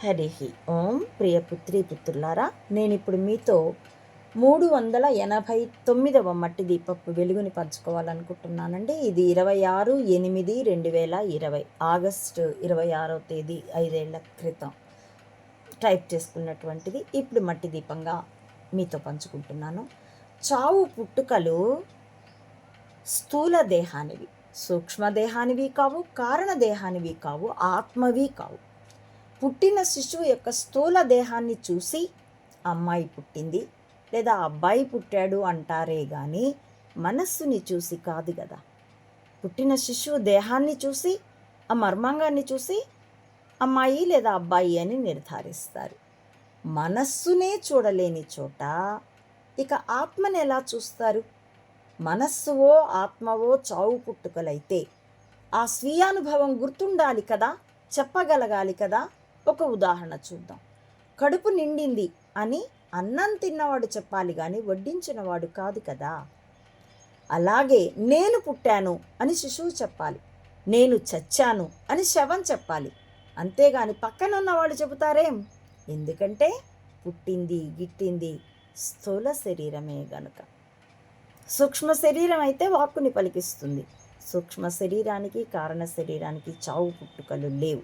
హరి ఓం ప్రియపుత్రి పుత్రులారా నేను ఇప్పుడు మీతో మూడు వందల ఎనభై తొమ్మిదవ మట్టి దీపపు వెలుగుని పంచుకోవాలనుకుంటున్నానండి. ఇది ఇరవై ఆరు ఎనిమిది రెండు వేల ఇరవై ఆగస్టు ఇరవై ఆరో తేదీ ఐదేళ్ళ క్రితం. టైప్ చేసుకున్నటువంటిది ఇప్పుడు మట్టి దీపంగా మీతో పంచుకుంటున్నాను. చావు పుట్టుకలు స్థూల దేహానివి సూక్ష్మదేహానివి కావు కారణ దేహానివి కావు ఆత్మవి కావు. పుట్టిన శిశువు యొక్క స్థూల దేహాన్ని చూసి అమ్మాయి పుట్టింది లేదా అబ్బాయి పుట్టాడు అంటారే కానీ మనస్సుని చూసి కాదు కదా పుట్టిన శిశువు దేహాన్ని చూసి ఆ మర్మాంగాన్ని చూసి అమ్మాయి లేదా అబ్బాయి అని నిర్ధారిస్తారు. మనస్సునే చూడలేని చోట ఇక ఆత్మని ఎలా చూస్తారు? మనస్సువో ఆత్మవో చావు పుట్టుకలైతే ఆ స్వీయానుభవం గుర్తుండాలి కదా చెప్పగలగాలి కదా ఒక ఉదాహరణ చూద్దాం. కడుపు నిండింది అని అన్నం తిన్నవాడు చెప్పాలి కానీ వడ్డించినవాడు కాదు కదా. అలాగే నేను పుట్టాను అని శిశువు చెప్పాలి. నేను చచ్చాను అని శవం చెప్పాలి. అంతేగాని పక్కన ఉన్నవాడు చెబుతారేం ఎందుకంటే పుట్టింది గిట్టింది స్థూల శరీరమే గనుక. సూక్ష్మ శరీరం అయితే వాక్కుని పలికిస్తుంది. సూక్ష్మ శరీరానికి కారణ శరీరానికి చావు పుట్టుకలు లేవు.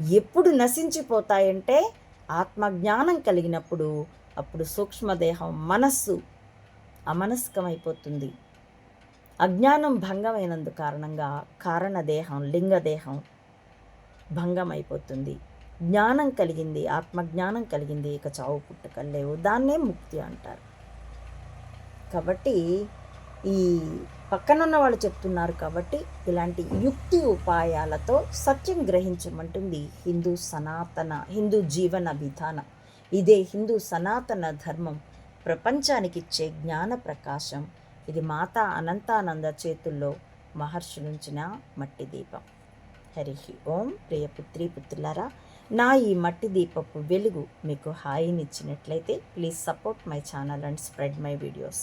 ఎప్పుడు నశించిపోతాయంటే ఆత్మజ్ఞానం కలిగినప్పుడు అప్పుడు సూక్ష్మదేహం మనస్సు అమనస్కమైపోతుంది. అజ్ఞానం భంగమైనందు కారణంగా కారణదేహం లింగదేహం భంగమైపోతుంది. జ్ఞానం కలిగింది ఆత్మజ్ఞానం కలిగింది ఇక చావు పుట్టుకలేవు లేవు దాన్నే ముక్తి అంటారు. కాబట్టి ఈ పక్కనున్న వాళ్ళు చెప్తున్నారు కాబట్టి ఇలాంటి యుక్తి ఉపాయాలతో సత్యం గ్రహించమంటుంది హిందూ సనాతన హిందూ జీవన విధానం. ఇదే హిందూ సనాతన ధర్మం ప్రపంచానికి ఇచ్చే జ్ఞాన ప్రకాశం. ఇది మాతా అనంతానంద చేతుల్లో మహర్షులుంచిన మట్టి దీపం. హరి ఓం. ప్రియ పుత్రి పుత్రులారా నా ఈ మట్టి దీపపు వెలుగు మీకు హాయినిచ్చినట్లయితే please support my channel and spread my videos.